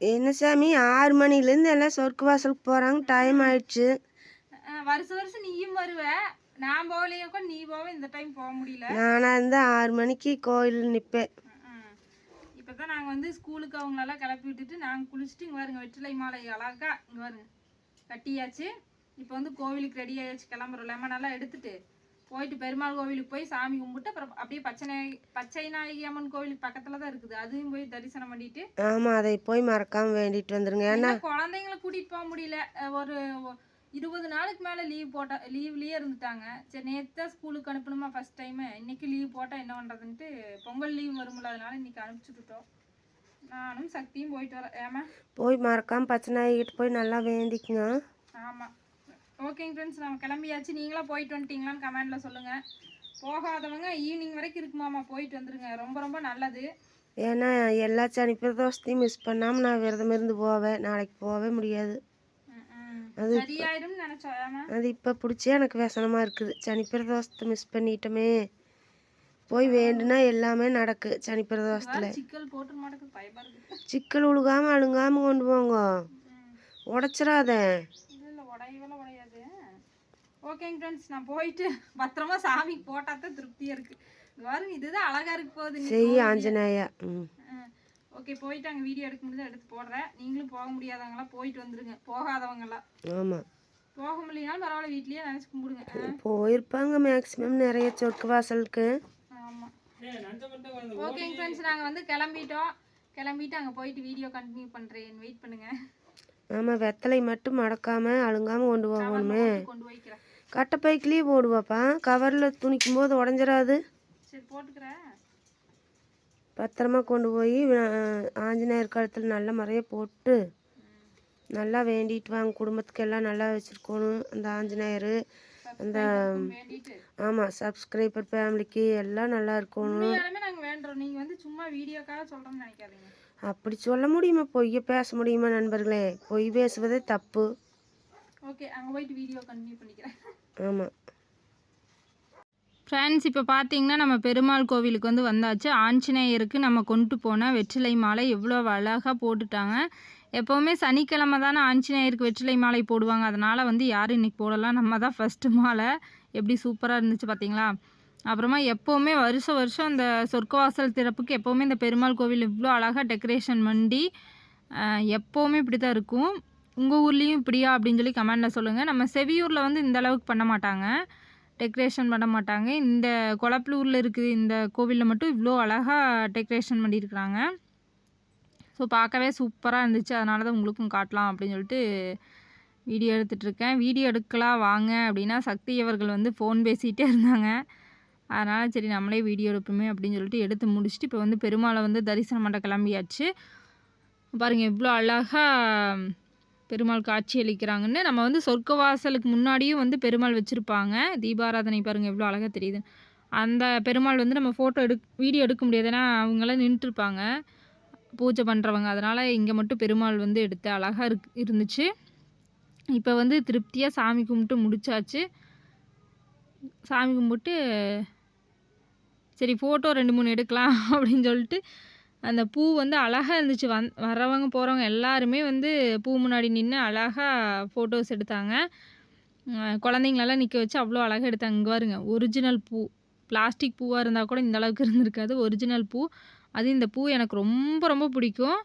என்ன சாமி ஆறு மணிலேருந்து எல்லாம் சொர்க்க வாசலுக்கு போகிறாங்க டைம் ஆயிடுச்சு. வருஷம் வருஷம் நீயும் வருவ. நான் போகலையோ நீ போவ இந்த டைம் போக முடியல. நானாக இருந்தால் ஆறு மணிக்கு கோயில் நிற்பேன் இப்போ தான் நாங்கள் வந்து ஸ்கூலுக்கு அவங்களெல்லாம் கிளப்பி விட்டுட்டு நாங்கள் குளிச்சுட்டு இங்கே வருங்க வெற்றிலை மாலை அழகா இங்கே வருங்க. கட்டியாச்சு. இப்போ வந்து கோவிலுக்கு ரெடி ஆயாச்சு கிளம்புறோம். லெமன் எல்லாம் எடுத்துட்டு போயிட்டு பெருமாள் கோவிலுக்கு போய் சாமி கும்பிட்டு அப்புறம் அப்படியே பச்சை நாயகி பச்சை நாயகி அம்மன் கோவிலுக்கு பக்கத்தில் தான் இருக்குது. அதுவும் போய் தரிசனம் பண்ணிட்டு ஆமாம் அதை போய் மறக்காமல் வேண்டிட்டு வந்துருங்க. ஏன்னா குழந்தைங்கள கூட்டிட்டு போக முடியல. ஒரு இருபது நாளுக்கு மேல லீவ் போட்டா லீவ்லயே இருந்துட்டாங்க. சரி நேத்து தான் ஸ்கூலுக்கு அனுப்பணுமா ஃபர்ஸ்ட் டைம் இன்னைக்கு லீவ் போட்டா என்ன பண்றதுன்ட்டு பொங்கல் லீவ் வரும்ல அதனால இன்னைக்கு அனுப்பிச்சுட்டுட்டோம் நானும் சக்தியும் போயிட்டு வரேன். ஏமா போய் மறக்காமல் பச்சை நாய்கிட்ட போய் நல்லா வேண்டிக்குங்க. ஆமா. ஓகேங்க ஃப்ரெண்ட்ஸ் நம்ம கிளம்பியாச்சு. நீங்களா போயிட்டு வந்துட்டீங்களான்னு கமெண்ட்ல சொல்லுங்க. போகாதவங்க ஈவினிங் வரைக்கும் இருக்குமாமா போயிட்டு வந்துருங்க. ரொம்ப ரொம்ப நல்லது. ஏன்னா எல்லா சனி பிரதோஷத்தையும் மிஸ் பண்ணாமல் நான் விரதம் இருந்து போவேன். நாளைக்கு போகவே முடியாது. ஏமா அது இப்போ பிடிச்சே எனக்கு விசனமாக இருக்குது. சனி பிரதோஷத்தை மிஸ் பண்ணிட்டோமே. போய் வேண்டுனா எல்லாமே நடக்கு சனி பிரதோஷத்தில். சிக்கல் உழுகாமல் அழுங்காமல் கொண்டு போங்க. உடச்சிடாத ஓகேங்க ஃப்ரெண்ட்ஸ் நான் போயிட்டு பத்திரமா சாமிக்கு போட்டா தான் திருப்தியா இருக்கு. இங்க பாருங்க இதுதான் அழகா இருக்கு போகுது. இன்னைக்கு செய் கோவில்ல. ஆஞ்சநேயா. ம். ஓகே போயிட்டு அங்க வீடியோ எடுக்க முடியாது எடுத்து போடுறேன். நீங்களும் போக முடியாதவங்களாம் போயிட்டு வந்துருங்க. போகாதவங்கலாம். ஆமாம் போக முடியலனாலும் பரவாயில்ல வீட்லயே நினைச்சு கும்பிடுங்க. போயிருப்பாங்க மேக்ஸிமம் நிறைய சொர்க்க வாசலுக்கு. ஆமா. ஓகேங்க ஃப்ரெண்ட்ஸ் நாங்க வந்து கிளம்பிட்டோம். கிளம்பிட்டு அங்க போயிட்டு வீடியோ கண்டினியூ பண்றேன். வெயிட் பண்ணுங்க. ஆமாம் வெத்தலை மட்டும் மடக்காமல் அழுங்காமல் கொண்டு போகணுமே. கொண்டு போய்க்கிறேன் கட்டைப்பைக்கிலேயே போடுவாப்பா. கவரில் துணிக்கும் போது சரி போட்டுக்கிறேன். பத்திரமா கொண்டு போய் ஆஞ்சநேயர் கழுத்தில் நல்ல முறைய போட்டு நல்லா வேண்டிட்டு வாங்க. குடும்பத்துக்கு எல்லாம் நல்லா வச்சுருக்கணும். அந்த ஆஞ்சநேயர் அந்த ஆமாம் சப்ஸ்கிரைபர் ஃபேமிலிக்கு எல்லாம் நல்லா இருக்கணும். வந்து சும்மா வீடியோக்காக நினைக்காதீங்க. அப்படி சொல்ல முடியுமா? பொய்யை பேச முடியுமா நண்பர்களே? பொய் பேசுவதே தப்பு. ஓகே அங்க போயிட்டு வீடியோ கண்டினியூ பண்ணிக்கிறேன். ஆமாம் ஃப்ரெண்ட்ஸ் இப்போ பார்த்தீங்கன்னா நம்ம பெருமாள் கோவிலுக்கு வந்து வந்தாச்சு. ஆஞ்சநேயருக்கு நம்ம கொண்டு போன வெற்றிலை மாலை எவ்வளோ அழகாக போட்டுட்டாங்க. எப்போவுமே சனிக்கிழமை தானே ஆஞ்சநேயருக்கு வெற்றிலை மாலை போடுவாங்க. அதனால் வந்து யாரும் இன்னைக்கு போடலாம் நம்ம தான் ஃபஸ்ட்டு மாலை. எப்படி சூப்பராக இருந்துச்சு பார்த்தீங்களா அப்புறமா எப்போவுமே வருஷம் வருஷம் இந்த சொர்க்கவாசல் திறப்புக்கு எப்போவுமே இந்த பெருமாள் கோவில் இவ்வளோ அழகாக டெக்கரேஷன் பண்ணி எப்போவுமே இப்படி தான் இருக்கும். உங்கள் ஊர்லேயும் இப்படியா அப்படின்னு சொல்லி கமெண்டில் சொல்லுங்கள் நம்ம செவியூரில் வந்து இந்த அளவுக்கு பண்ண மாட்டாங்க. டெக்கரேஷன் பண்ண மாட்டாங்க. இந்த குளப்பலூரில் இருக்குது இந்த கோவிலில் மட்டும் இவ்வளோ அழகாக டெக்கரேஷன் பண்ணியிருக்கிறாங்க. ஸோ பார்க்கவே சூப்பராக இருந்துச்சு. அதனால தான் உங்களுக்கும் காட்டலாம் அப்படின்னு சொல்லிட்டு வீடியோ எடுத்துகிட்ருக்கேன் வீடியோ எடுக்கலாம் வாங்க அப்படின்னா சக்தி அவர்கள் வந்து ஃபோன் பேசிகிட்டே இருந்தாங்க. அதனால் சரி நம்மளே வீடியோ எடுப்போமே அப்படின்னு சொல்லிட்டு எடுத்து முடிச்சுட்டு இப்போ வந்து பெருமாளை வந்து தரிசனம் பண்ண கிளம்பியாச்சு. பாருங்கள் இவ்வளோ அழகாக பெருமாள் காட்சி அளிக்கிறாங்கன்னு நம்ம வந்து சொர்க்க வாசலுக்கு முன்னாடியும் வந்து பெருமாள் வச்சுருப்பாங்க. தீபாராதனை பாருங்கள் எவ்வளோ அழகாக தெரியுது. அந்த பெருமாள் வந்து நம்ம ஃபோட்டோ எடு வீடியோ எடுக்க முடியாது. ஏன்னா அவங்களாம் நின்றுருப்பாங்க. பூஜை பண்ணுறவங்க அதனால் இங்கே மட்டும் பெருமாள் வந்து எடுத்து அழகாக இருக்கு இருந்துச்சு. இப்போ வந்து திருப்தியாக சாமி கும்பிட்டு முடிச்சாச்சு. சாமி கும்பிட்டு சரி ஃபோட்டோ ரெண்டு மூணு எடுக்கலாம் அப்படின்னு சொல்லிட்டு அந்த பூ வந்து அழகாக இருந்துச்சு. வந் வரவங்க போகிறவங்க எல்லாருமே வந்து பூ முன்னாடி நின்று அழகாக ஃபோட்டோஸ் எடுத்தாங்க. குழந்தைங்களெல்லாம் நிற்க வச்சு அவ்வளோ அழகாக எடுத்தாங்க. இங்கே பாருங்க ஒரிஜினல் பூ. பிளாஸ்டிக் பூவாக இருந்தால் கூட இந்த அளவுக்கு இருந்திருக்காது. ஒரிஜினல் பூ. அது இந்த பூ எனக்கு ரொம்ப ரொம்ப பிடிக்கும்.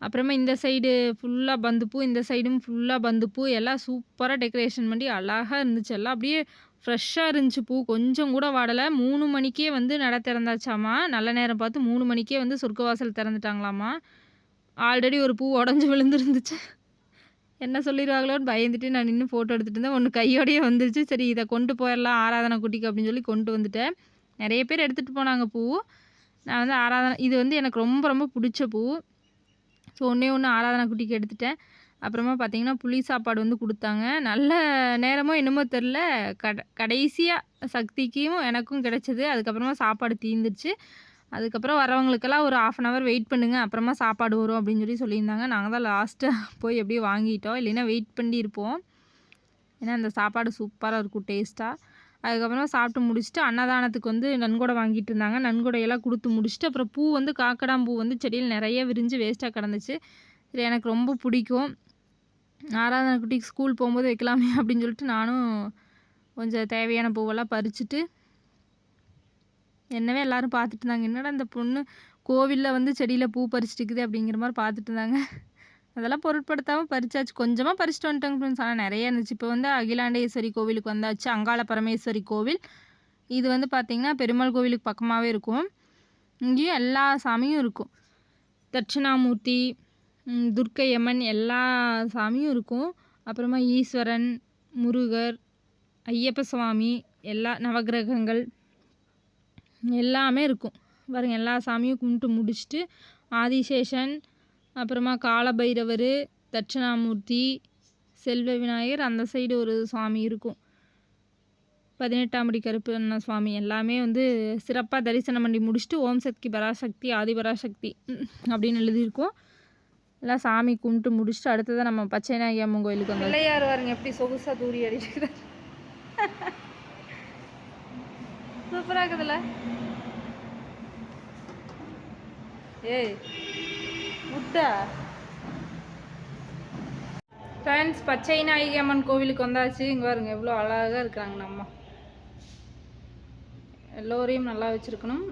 அப்புறமா இந்த சைடு ஃபுல்லாக பந்து பூ இந்த சைடும் ஃபுல்லாக பந்து பூ. எல்லாம் சூப்பராக டெக்கரேஷன் பண்ணி அழகாக இருந்துச்சு. எல்லாம் அப்படியே ஃப்ரெஷ்ஷாக இருந்துச்சு பூ. கொஞ்சம் கூட வாடலை. மூணு மணிக்கே வந்து நட திறந்தாச்சாமா? நல்ல நேரம் பார்த்து மூணு மணிக்கே வந்து சொர்க்கவாசல் திறந்துட்டாங்களாமா? ஆல்ரெடி ஒரு பூ உடஞ்சி விழுந்துருந்துச்சு. என்ன சொல்லிடுவாங்களோன்னு பயந்துட்டு நான் நின்று ஃபோட்டோ எடுத்துகிட்டு இருந்தேன். ஒன்று கையோடையே வந்துருச்சு. சரி இதை கொண்டு போயிடலாம். ஆராதனை குட்டிக்கு அப்படின்னு சொல்லி கொண்டு வந்துட்டேன். நிறைய பேர் எடுத்துகிட்டு போனாங்க பூ. நான் வந்து ஆராதனை இது வந்து எனக்கு ரொம்ப ரொம்ப பிடிச்ச பூ. ஸோ ஒன்றே ஒன்று ஆராதனை குட்டிக்கு எடுத்துட்டேன். அப்புறமா பார்த்தீங்கன்னா புளி சாப்பாடு வந்து கொடுத்தாங்க. நல்ல நேரமோ என்னமோ தெரில கட கடைசியாக சக்திக்கும் எனக்கும் கிடச்சிது. அதுக்கப்புறமா சாப்பாடு தீர்ந்துருச்சு அதுக்கப்புறம் வரவங்களுக்கெல்லாம் ஒரு ஆஃப் அன் ஹவர் வெயிட் பண்ணுங்க. அப்புறமா சாப்பாடு வரும் அப்படின்னு சொல்லி சொல்லியிருந்தாங்க. நாங்கள் தான் லாஸ்ட்டாக போய் அப்படியே வாங்கிட்டோம். இல்லைன்னா வெயிட் பண்ணியிருப்போம் ஏன்னா அந்த சாப்பாடு சூப்பராக இருக்கும் டேஸ்ட்டாக அதுக்கப்புறமா சாப்பிட்டு முடிச்சுட்டு அன்னதானத்துக்கு வந்து நன்கொடை வாங்கிட்டு இருந்தாங்க. நன்கொடையெல்லாம் கொடுத்து முடிச்சுட்டு அப்புறம் பூ வந்து காக்கடாம்பூ வந்து செடியில் நிறைய விரிஞ்சு வேஸ்ட்டாக கிடந்துச்சு. இது எனக்கு ரொம்ப பிடிக்கும். ஆராதனை குட்டிக்கு ஸ்கூல் போகும்போது வைக்கலாமே அப்படின்னு சொல்லிட்டு நானும் கொஞ்சம் தேவையான பூவெல்லாம் பறிச்சுட்டு என்னவே எல்லாரும் பார்த்துட்டு இருந்தாங்க. என்னடா இந்த பொண்ணு கோவிலில் வந்து செடியில் பூ பறிச்சுட்டுக்குது அப்படிங்கிற மாதிரி பார்த்துட்டு இருந்தாங்க. அதெல்லாம் பொருட்படுத்தாமல் பறிச்சாச்சு. கொஞ்சமாக பறிச்சுட்டு வந்துட்டாங்க ஃப்ரெண்ட்ஸ் ஆனால் நிறைய இருந்துச்சு. இப்போ வந்து அகிலாண்டேஸ்வரி கோவிலுக்கு வந்தாச்சு. அங்காள பரமேஸ்வரி கோவில். இது வந்து பார்த்திங்கன்னா பெருமாள் கோவிலுக்கு பக்கமாகவே இருக்கும். இங்கேயும் எல்லா சாமியும் இருக்கும். தட்சிணாமூர்த்தி துர்க்கை அம்மன் எல்லா சாமியும் இருக்கும். அப்புறமா ஈஸ்வரன் முருகர் ஐயப்ப சுவாமி எல்லா நவக்கிரகங்கள் எல்லாமே இருக்கும். பாருங்கள் எல்லா சாமியும் கும்பிட்டு முடிச்சுட்டு ஆதிசேஷன் அப்புறமா காலபைரவர் தட்சிணாமூர்த்தி செல்வ விநாயகர் அந்த சைடு ஒரு சுவாமி இருக்கும். பதினெட்டாம் படி கருப்பண்ண சுவாமி எல்லாமே வந்து சிறப்பாக தரிசனம் பண்ணி முடிச்சுட்டு ஓம் சக்தி பராசக்தி ஆதிபராசக்தி பராசக்தி அப்படின்னு எழுதியிருக்கோம். எல்லாம் சாமி கும்பிட்டு முடிச்சுட்டு அடுத்ததான் நம்ம பச்சை நாயகி அம்மன் கோயிலுக்கு வந்து பிள்ளையார் வாருங்க எப்படி சொகுசாக தூரி அடிச்சுக்கிறார் சூப்பராக இருக்குதுல்ல? ஏய் முட்டா? ஃப்ரெண்ட்ஸ் பச்சை நாயகி அம்மன் கோவிலுக்கு வந்தாச்சு. இங்கே பாருங்க எவ்வளோ அழகாக இருக்கிறாங்க நம்ம. எல்லோரையும் நல்லா வச்சுருக்கணும்.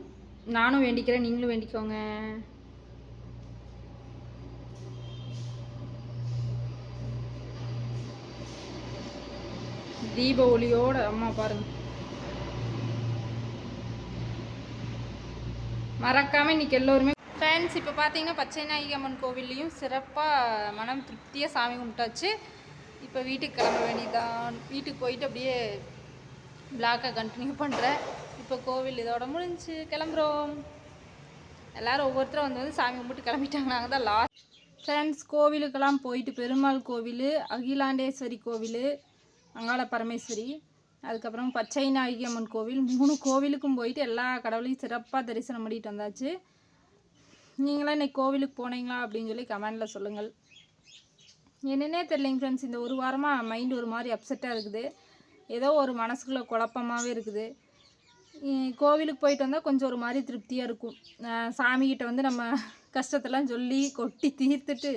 நானும் வேண்டிக்கிறேன் நீங்களும் வேண்டிக்கோங்க. தீப ஒளியோட அம்மா பாருங்க. மறக்காம இன்னைக்கு எல்லோருமே ஃப்ரெண்ட்ஸ் இப்போ பார்த்தீங்கன்னா பச்சை நாயகி அம்மன் கோவில்லையும் சிறப்பாக மனம் திருப்தியாக சாமி கும்பிட்டாச்சு. இப்போ வீட்டுக்கு கிளம்ப வேண்டியதான் வீட்டுக்கு போயிட்டு அப்படியே பிளாக்கை கண்டினியூ பண்ணுறேன் இப்போ கோவில் இதோட முடிஞ்சு கிளம்புறோம். எல்லாரும் ஒவ்வொருத்தரும் வந்து வந்து சாமி கும்பிட்டு கிளம்பிட்டாங்க. நாங்கள் தான் லாஸ்ட் ஃப்ரெண்ட்ஸ் கோவிலுக்கெல்லாம் போயிட்டு பெருமாள் கோவில் அகிலாண்டேஸ்வரி கோவில் அங்காள பரமேஸ்வரி அதுக்கப்புறம் பச்சை நாயகி அம்மன் கோவில். மூணு கோவிலுக்கும் போயிட்டு எல்லா கடவுளையும் சிறப்பாக தரிசனம் பண்ணிட்டு வந்தாச்சு. நீங்களாம் இன்னைக்கு கோவிலுக்கு போனீங்களா அப்படின்னு சொல்லி கமெண்டில் சொல்லுங்கள். என்னன்னே தெரியலைங்க ஃப்ரெண்ட்ஸ் இந்த ஒரு வாரமாக மைண்ட் ஒரு மாதிரி அப்செட்டாக இருக்குது. ஏதோ ஒரு மனசுக்குள்ளே குழப்பமாகவே இருக்குது. கோவிலுக்கு போயிட்டு வந்தால் கொஞ்சம் ஒரு மாதிரி திருப்தியாக இருக்கும். சாமிகிட்ட வந்து நம்ம கஷ்டத்தெல்லாம் சொல்லி கொட்டி தீர்த்துட்டு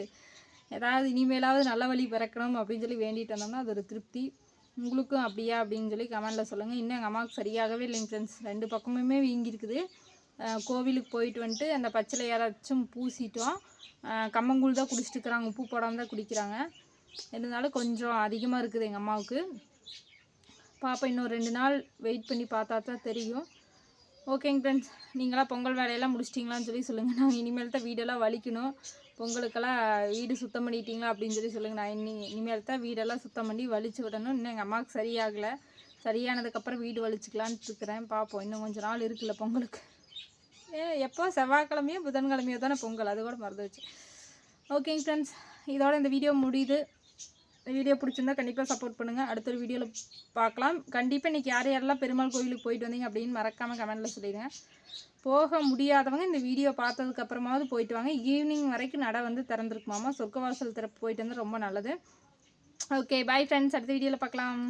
ஏதாவது இனிமேலாவது நல்ல வழி பிறக்கணும் அப்படின்னு சொல்லி வேண்டிட்டு வந்தோம்னா அது ஒரு திருப்தி. உங்களுக்கும் அப்படியா அப்படின்னு சொல்லி கமெண்டில் சொல்லுங்கள் இன்னும் எங்கள் அம்மாவுக்கு சரியாகவே இல்லைங்க ஃப்ரெண்ட்ஸ் ரெண்டு பக்கமுமே வீங்கியிருக்குது கோவிலுக்கு போயிட்டு வந்துட்டு அந்த பச்சிலை யாராச்சும் பூசிட்டோம் கம்மங்கூழ் தான் குடிச்சிட்டு இருக்கிறாங்க. உப்பு போடாமல் தான் குடிக்கிறாங்க. இருந்தாலும் கொஞ்சம் அதிகமாக இருக்குது எங்கள் அம்மாவுக்கு. பாப்பா இன்னும் ரெண்டு நாள் வெயிட் பண்ணி பார்த்தா தான் தெரியும். ஓகேங்க ஃப்ரெண்ட்ஸ் நீங்களாம் பொங்கல் வேலையெல்லாம் முடிச்சிட்டிங்களான்னு சொல்லி சொல்லுங்கள் நாங்கள் இனிமேல் தான் வீடெல்லாம் வலிக்கணும். பொங்கலுக்கெல்லாம் வீடு சுத்தம் பண்ணிட்டீங்களா அப்படின்னு சொல்லி சொல்லுங்கள் நான் இனி இனிமேல் தான் வீடெல்லாம் சுத்தம் பண்ணி வலிச்சு விடணும். இன்னும் எங்கள் அம்மாவுக்கு சரியாகலை. சரியானதுக்கப்புறம் வீடு வலிச்சுக்கலான்ட்டு இருக்கிறேன். பார்ப்போம் இன்னும் கொஞ்சம் நாள் இருக்குல்ல பொங்கலுக்கு. ஏ எப்போ? செவ்வாய்க்கிழமையோ புதன்கிழமையோ தானே பொங்கல். அது கூட மறந்து வச்சு. ஓகேங்க ஃப்ரெண்ட்ஸ் இதோட இந்த வீடியோ முடியுது. வீடியோ பிடிச்சிருந்தா கண்டிப்பாக சப்போர்ட் பண்ணுங்கள் அடுத்த ஒரு வீடியோவில் பார்க்கலாம் கண்டிப்பாக இன்றைக்கி யார் யாரெல்லாம் பெருமாள் கோவிலுக்கு போயிட்டு வந்தீங்க அப்படின்னு மறக்காமல் கமெண்ட்டில் சொல்லிடுங்க. போக முடியாதவங்க இந்த வீடியோ பார்த்ததுக்கப்புறமாவது போயிட்டு வாங்க. ஈவினிங் வரைக்கும் நடை வந்து திறந்துருக்குமாமா சொர்க்கவாசல் திறப்பு போயிட்டு வந்து ரொம்ப நல்லது. ஓகே பாய் ஃப்ரெண்ட்ஸ் அடுத்த வீடியோவில் பார்க்கலாம்